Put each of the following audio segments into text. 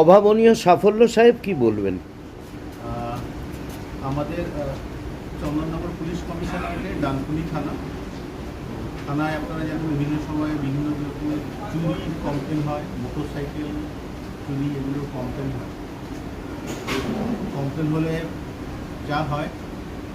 অভাবনীয় সাফল্য সাহেব কি বলবেন? আমাদের চন্দননগর পুলিশ কমিশনারের ডানকুনি থানা। থানায় আপনারা জানেন বিভিন্ন সময়ে বিভিন্ন রকমের চুরির কমপ্লেন হয় মোটর সাইকেল চুরি এগুলো কমপ্লেন হয়। কমপ্লেন হলে যা হয়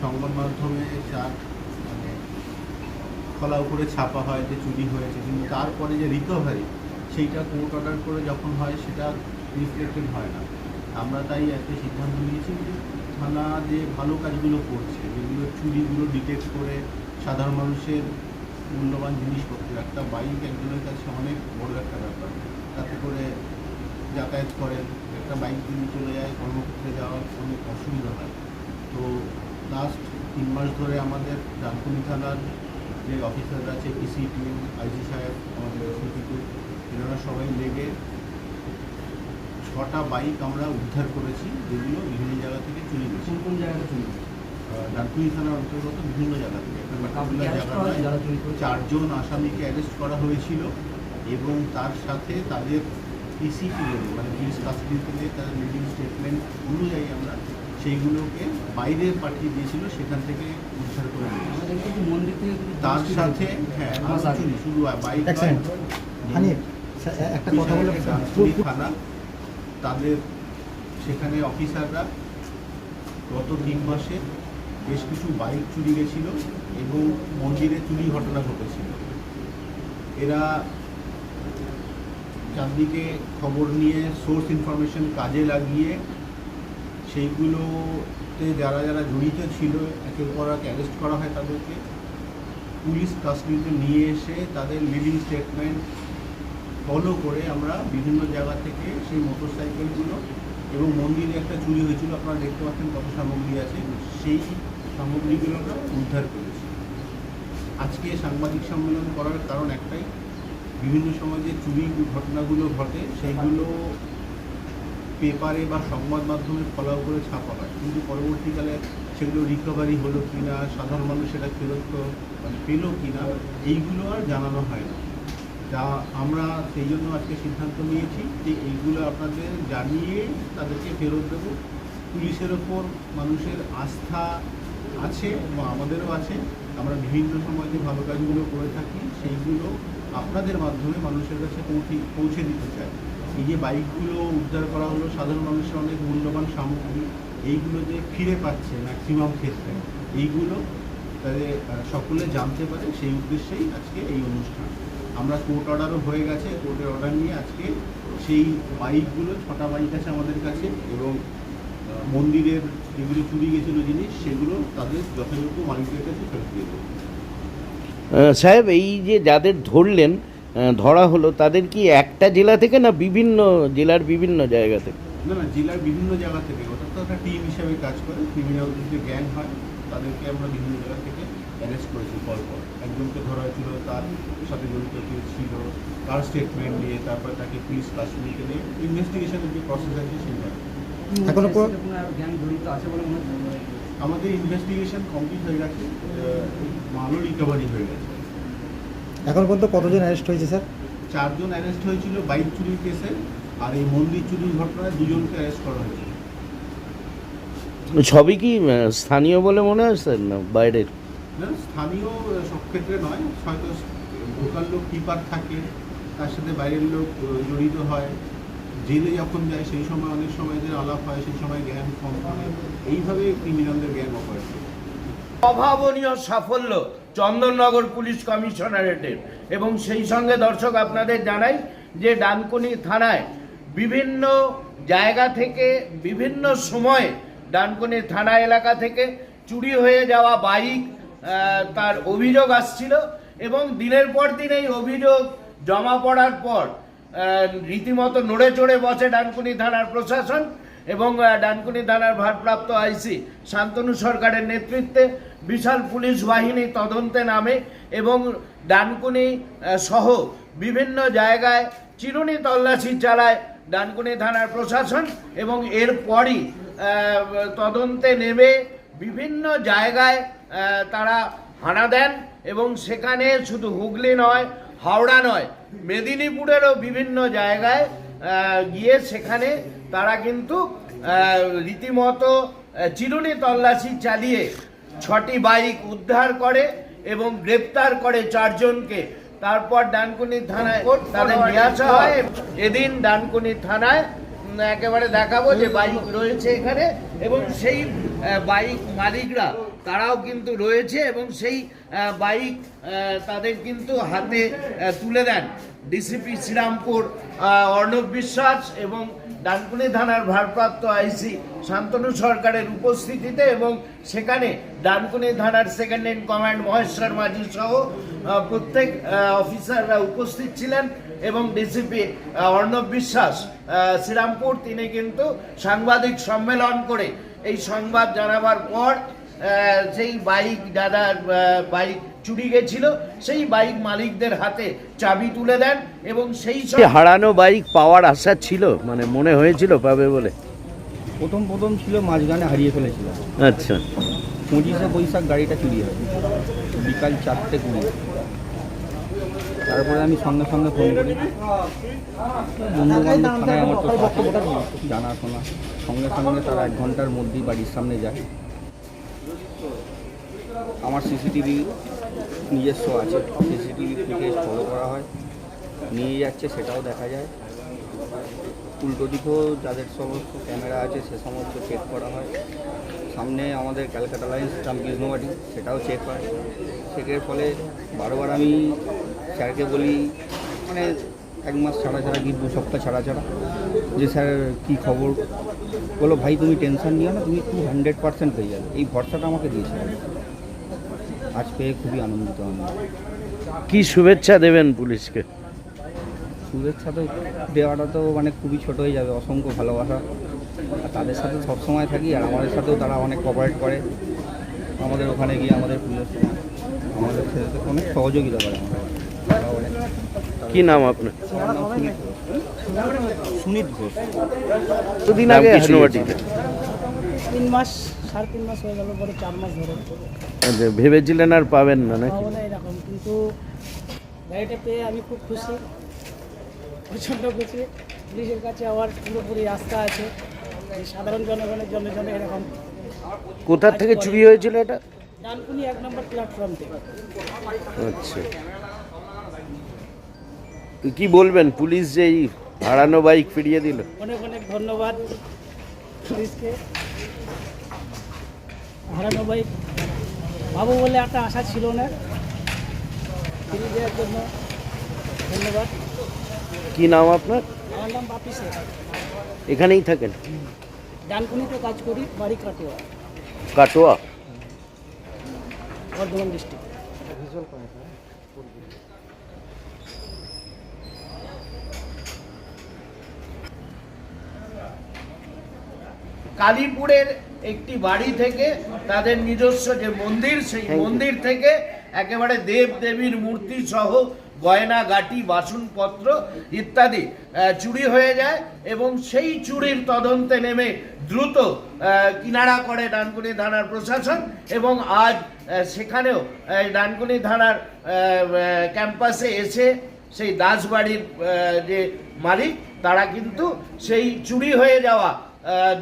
সংবাদ মাধ্যমে যা মানে খোলা উপরে ছাপা হয়, যে চুরি হয়েছে, কিন্তু তারপরে যে রিকভারি সেইটা কোর্ট অর্ডার করে যখন হয়, সেটা রিফ্লেক্টেড হয় না। আমরা তাই একটা সিদ্ধান্ত নিয়েছি যে থানা যে ভালো কাজগুলো করছে, যেগুলো চুরিগুলো ডিটেক্ট করে সাধারণ মানুষের মূল্যবান জিনিসপত্র একটা বাইক একজনের কাছে অনেক বড় একটা ব্যাপার। তাতে করে যাতায়াত করেন, একটা বাইক যদি চলে যায়, কর্মক্ষেত্রে যাওয়ার অনেক অসুবিধা হয়। তো লাস্ট তিন মাস ধরে আমাদের ডানকুনি থানার যে অফিসাররা আছে পিসি টিম আইজি সাহেব আমাদের এসিপিটু এনারা সবাই লেগে ছটা বাইক আমরা উদ্ধার করেছি যেগুলো বিভিন্ন জায়গা থেকে চুরি গেছে। কোন কোন জায়গাটা চুরি ডানকুনি থানার অন্তর্গত বিভিন্ন জায়গা থেকে। জায়গা চারজন আসামিকে অ্যারেস্ট করা হয়েছিল এবং তার সাথে তাদের পিসিপি মানে পুলিশ কাস্টডিতে নিয়ে তাদের লিডিং স্টেটমেন্ট অনুযায়ী আমরা সেইগুলোকে বাইরে পাঠিয়ে দিয়েছিল সেখান থেকে উদ্ধার করে নিয়েছি। তার সাথে হ্যাঁ বাইক স্যার, এ- একটা কথা বলে। থানা তাদের সেখানে অফিসাররা গত তিন মাসে বেশ কিছু বাইক চুরি গেছিল এবং মন্দিরে চুরি ঘটনা ঘটেছিল। এরা চারদিকে খবর নিয়ে সোর্স ইনফরমেশন কাজে লাগিয়ে সেইগুলোতে যারা যারা জড়িত ছিল, একে পর এক অ্যারেস্ট করা হয় তাদেরকে পুলিশ কাস্টডিতে নিয়ে এসে তাদের লিভিং স্টেটমেন্ট ফলো করে আমরা বিভিন্ন জায়গা থেকে সেই মোটর সাইকেলগুলো এবং মন্দিরে একটা চুরি হয়েছিল, আপনারা দেখতে পাচ্ছেন কত সামগ্রী আছে, সেই সামগ্রীগুলো আমরা উদ্ধার করেছি। আজকে সাংবাদিক সম্মেলন করার কারণ একটাই, বিভিন্ন সময় যে চুরি ঘটনাগুলো ঘটে, সেইগুলো পেপারে বা সংবাদ মাধ্যমে ফলাও করে ছাপা হয়। কিন্তু পরবর্তীকালে সেগুলো রিকভারি হলো কি না সাধারণ মানুষ সেটা ফেরত মানে পেল কি না এইগুলো আর জানানো হয় না। যা আমরা সেই জন্য আজকে সিদ্ধান্ত নিয়েছি যে এইগুলো আপনাদের জানিয়ে তাদেরকে ফেরত দেবো। পুলিশের ওপর মানুষের আস্থা আছে এবং আমাদেরও আছে। আমরা বিভিন্ন সময় যে ভালো কাজগুলো করে থাকি, সেইগুলো আপনাদের মাধ্যমে মানুষের কাছে পৌঁছে পৌঁছে দিতে চাই। এই যে বাইকগুলো উদ্ধার করা হলো, সাধারণ মানুষের অনেক মূল্যবান সামগ্রী এইগুলো যে ফিরে পাচ্ছে ম্যাক্সিমাম ক্ষেত্রে। এইগুলো তাদের সকলে জানতে পারে সেই উদ্দেশ্যেই আজকে এই অনুষ্ঠান। আমরা কোর্ট অর্ডারও হয়ে গেছে, কোর্টের অর্ডার নিয়ে আজকে সেই বাইকগুলো, ছটা বাইক আছে আমাদের কাছে এবং মন্দিরের যেগুলো চুরি গেছিল জিনিস, সেগুলো তাদের যথাযোগ্য মালিকের কাছে ফেরত দিয়ে দেবো। সাহেব, এই যে যাদের ধরলেন ধরা হলো তাদের কি একটা জেলা থেকে না বিভিন্ন জেলার বিভিন্ন জায়গা থেকে? না না জেলার বিভিন্ন জায়গা থেকে। ওটা তো একটা টিম হিসাবে কাজ করে। ক্রিমিনাল যে গ্যাং হয় তাদেরকে আমরা বিভিন্ন জায়গা থেকে অ্যারেস্ট করেছি পর পর। একজনকে ধরা হয়েছিল তার সাথে জড়িত কেউ ছিল। তার স্টেটমেন্ট নিয়ে তারপর তাকে পুলিশ কাস্টডিতে নিয়ে ইনভেস্টিগেশনের যে প্রসেস আছে সেইভাবে এখনও জ্ঞান জড়িত আছে বলে মনে হচ্ছে? আমাদের ইনভেস্টিগেশন কমপ্লিট হয়ে গেছে। মালও রিকভারি হয়ে গেছে। এখন পর্যন্ত কতজন অ্যারেস্ট হয়েছে স্যার? চারজন অ্যারেস্ট হয়েছিল বাইক চুরির কেসে আর এই মন্দির চুরির ঘটনায় দুজনকে অ্যারেস্ট করা হয়েছে। সবই কি স্থানীয় বলে মনে হয় স্যার না বাইরের? না স্থানীয় সব ক্ষেত্রে নয় হয়তো লোকাল লোক কিপার থাকে তার সাথে বাইরের লোক জড়িত হয়। জেলে যখন যায় সেই সময় অনেক সময় যে আলাপ হয় সেই সময় জ্ঞান কম হয় এইভাবে ক্রিমিনালদের জ্ঞান অপারেট অভাবনীয় সাফল্য চন্দননগর পুলিশ কমিশনারেটের। এবং সেই সঙ্গে দর্শক আপনাদের জানাই যে ডানকুনি থানায় বিভিন্ন জায়গা থেকে, বিভিন্ন সময়ে ডানকুনি থানা এলাকা থেকে চুরি হয়ে যাওয়া বাইক তার অভিযোগ আসছিল এবং দিনের পর দিন এই অভিযোগ জমা পড়ার পর রীতিমতো নড়ে চড়ে বসে ডানকুনি থানার প্রশাসন। এবং ডানকুনি থানার ভারপ্রাপ্ত আইসি শান্তনু সরকারের নেতৃত্বে বিশাল পুলিশ বাহিনী তদন্তে নামে এবং ডানকুনি সহ বিভিন্ন জায়গায় চিরুনি তল্লাশি চালায় ডানকুনি থানার প্রশাসন এবং এরপরই তদন্তে নেমে বিভিন্ন জায়গায় তারা হানা দেন এবং সেখানে শুধু হুগলি নয়, হাওড়া নয়, মেদিনীপুরেরও বিভিন্ন জায়গায় গিয়ে সেখানে তারা কিন্তু রীতিমতো চিরুনি তল্লাশি চালিয়ে ছটি বাইক উদ্ধার করে এবং গ্রেপ্তার করে চারজনকে। তারপর ডানকুনি থানায় তাদের নিয়ে আসা হয়। এদিন ডানকুনি থানায় একেবারে দেখাবো যে বাইক রয়েছে এখানে এবং সেই বাইক মালিকরা তারাও কিন্তু রয়েছে এবং সেই বাইক তাদের কিন্তু হাতে তুলে দেন। ডিসিপি শ্রীরামপুর অর্ণব বিশ্বাস এবং ডানকুনি থানার ভারপ্রাপ্ত আইসি শান্তনু সরকারের উপস্থিতিতে এবং সেখানে ডানকুনি থানার সেকেন্ড ইন কমান্ড মহেশ্বর মাঝি সহ প্রত্যেক অফিসাররা উপস্থিত ছিলেন এবং ডিসিপি অর্ণব বিশ্বাস শ্রীরামপুর, তিনি কিন্তু সাংবাদিক সম্মেলন করে এই সংবাদ জানাবার পর সেই বাইক দাদার বাইক চুরি গেছিল সেই বাইক মালিকদের হাতে চাবি তুলে দেন এবং সেই হারানো বাইক পাওয়ার আশা ছিল মানে মনে হয়েছিল পাবে বলে? প্রথম প্রথম ছিল মাঝখানে হারিয়ে ফেলেছিল। আচ্ছা। পঁচিশে বৈশাখ গাড়িটা চুরি হয়। বিকাল চারটে কুড়ি। তারপরে আমি সঙ্গে সঙ্গে ফোন করি। বন্ধু আমার তো জানাশোনা। সঙ্গে সঙ্গে তারা এক ঘণ্টার মধ্যেই বাড়ির সামনে যায়। আমার সিসিটিভি নিজস্ব আছে। সিসিটিভি ফুটেজ ফলো করা হয়। নিয়ে যাচ্ছে, সেটাও দেখা যায়। উল্টো দিকেও যাদের সমস্ত ক্যামেরা আছে, সে সমস্ত চেক করা হয়। সামনে আমাদের ক্যালকাটা লাইন্স ট্রাম কৃষ্ণবাটি, সেটাও চেক হয়। চেকের ফলে বারবার আমি স্যারকে বলি মানে এক মাস ছাড়া ছাড়া কি, দু সপ্তাহ ছাড়া ছাড়া, যে স্যার কী খবর? বলো, ভাই, তুমি টেনশন নিও না, তুমি টু হান্ড্রেড পার্সেন্ট পেয়ে যাবে। এই ভরসাটা আমাকে দিয়েছে। আজ পেয়ে খুবই আনন্দিত আমি। কি শুভেচ্ছা দেবেন পুলিশকে? শুভেচ্ছা তো দেওয়াটা তো মানে খুবই ছোট হয়ে যাবে অসংখ্য ভালোবাসা। আর তাদের সাথে সবসময় থাকি আর আমাদের সাথেও তারা অনেক কোঅপারেট করে। আমাদের ওখানে গিয়ে আমাদের পুজোর সময় আমাদের সাথে অনেক সহযোগিতা করে আমাদের। কি নাম আপনার? সুনীত ঘোষ। দুদিন আগে তিন মাস। সাড়ে তিন মাস হয়ে গেল পরে চার মাস ধরে। আচ্ছা ভেবেছিলেন আর পাবেন না নাকি? পাবো না এরকম কিন্তু গাড়িটা পেয়ে আমি খুব খুশি। প্রচণ্ড খুশি। পুলিশের কাছে আমার পুরোপুরি আস্থা আছে সাধারণ জনগণের জন্য যেন এরকম কোথা থেকে চুরি হয়েছিল এটা? ডানকুনি এক নম্বর প্ল্যাটফর্ম থেকে। আচ্ছা। তো কি বলবেন পুলিশ যে এই হারানো বাইক ফিরিয়ে দিল? অনেক অনেক ধন্যবাদ পুলিশকে। হারানো ভাই ভাবো বলে একটা আশা ছিল না। ফিরিয়ে দেওয়ার জন্য ধন্যবাদ। কি নাম আপনার? আমার নাম বাপি শেখ। এখানেই থাকেন? ডানকুনিতে কাজ করি বাড়ি কাটোয়া। কাটোয়া? বর্ধমান ডিস্ট্রিক্ট। কালীপুরের একটি বাড়ি থেকে তাদের নিজস্ব যে মন্দির সেই মন্দির থেকে একেবারে দেব দেবীর মূর্তি সহ গয়না গাটি বাসনপত্র ইত্যাদি চুরি হয়ে যায় এবং সেই চুরির তদন্তে নেমে দ্রুত কিনারা করে ডানকুনি থানার প্রশাসন এবং আজ সেখানেও ডানকুনি থানার ক্যাম্পাসে এসে সেই দাসবাড়ির যে মালিক তারা কিন্তু সেই চুরি হয়ে যাওয়া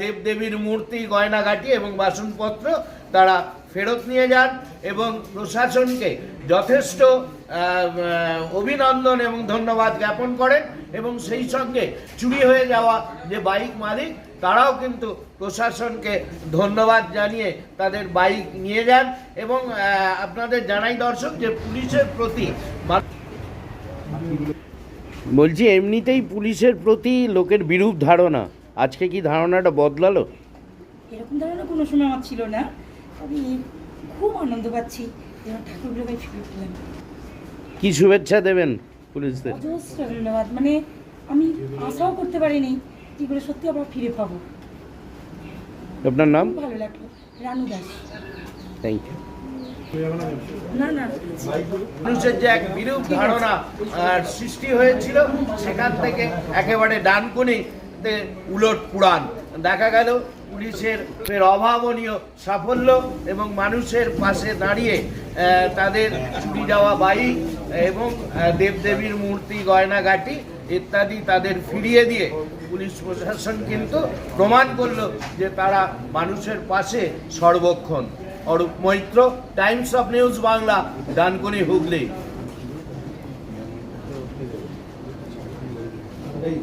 দেবদেবীর মূর্তি, গয়নাগাটি এবং বাসনপত্র তারা ফেরত নিয়ে যান এবং প্রশাসনকে যথেষ্ট অভিনন্দন এবং ধন্যবাদ জ্ঞাপন করেন এবং সেই সঙ্গে চুরি হয়ে যাওয়া যে বাইক মালিক, তারাও কিন্তু প্রশাসনকে ধন্যবাদ জানিয়ে তাদের বাইক নিয়ে যান এবং আপনাদের জানাই দর্শক যে পুলিশের প্রতি বলছি, এমনিতেই পুলিশের প্রতি লোকের বিরূপ ধারণা। আজকে কি ধারণাটা বদলালো? এরকম ধারণা কোনো সময় আমার ছিল না। আমি খুব আনন্দ পাচ্ছি যেন ফিরে পেলাম কি শুভেচ্ছা দেবেন পুলিশদের? অজস্র ধন্যবাদ। মানে আমি আশাও করতে পারিনি যেগুলো সত্যি আবার ফিরে পাবো। আপনার নাম? ভালো লাগল। রানু দাস। থ্যাংক ইউ না না। মানুষের যে এক বিরূপ ধারণা সৃষ্টি হয়েছিল সেখান থেকে একেবারে ডানকুনিতে উলট পুরাণ। দেখা গেল, পুলিশের অভাবনীয় সাফল্য এবং মানুষের পাশে দাঁড়িয়ে তাদের চুরি যাওয়া বাইক এবং দেবদেবীর মূর্তি, গয়নাগাটি ইত্যাদি তাদের ফিরিয়ে দিয়ে পুলিশ প্রশাসন কিন্তু প্রমাণ করল যে তারা মানুষের পাশে সর্বক্ষণ। Arup Maitra, times of news Bangla, Dankuni Hooghly. এই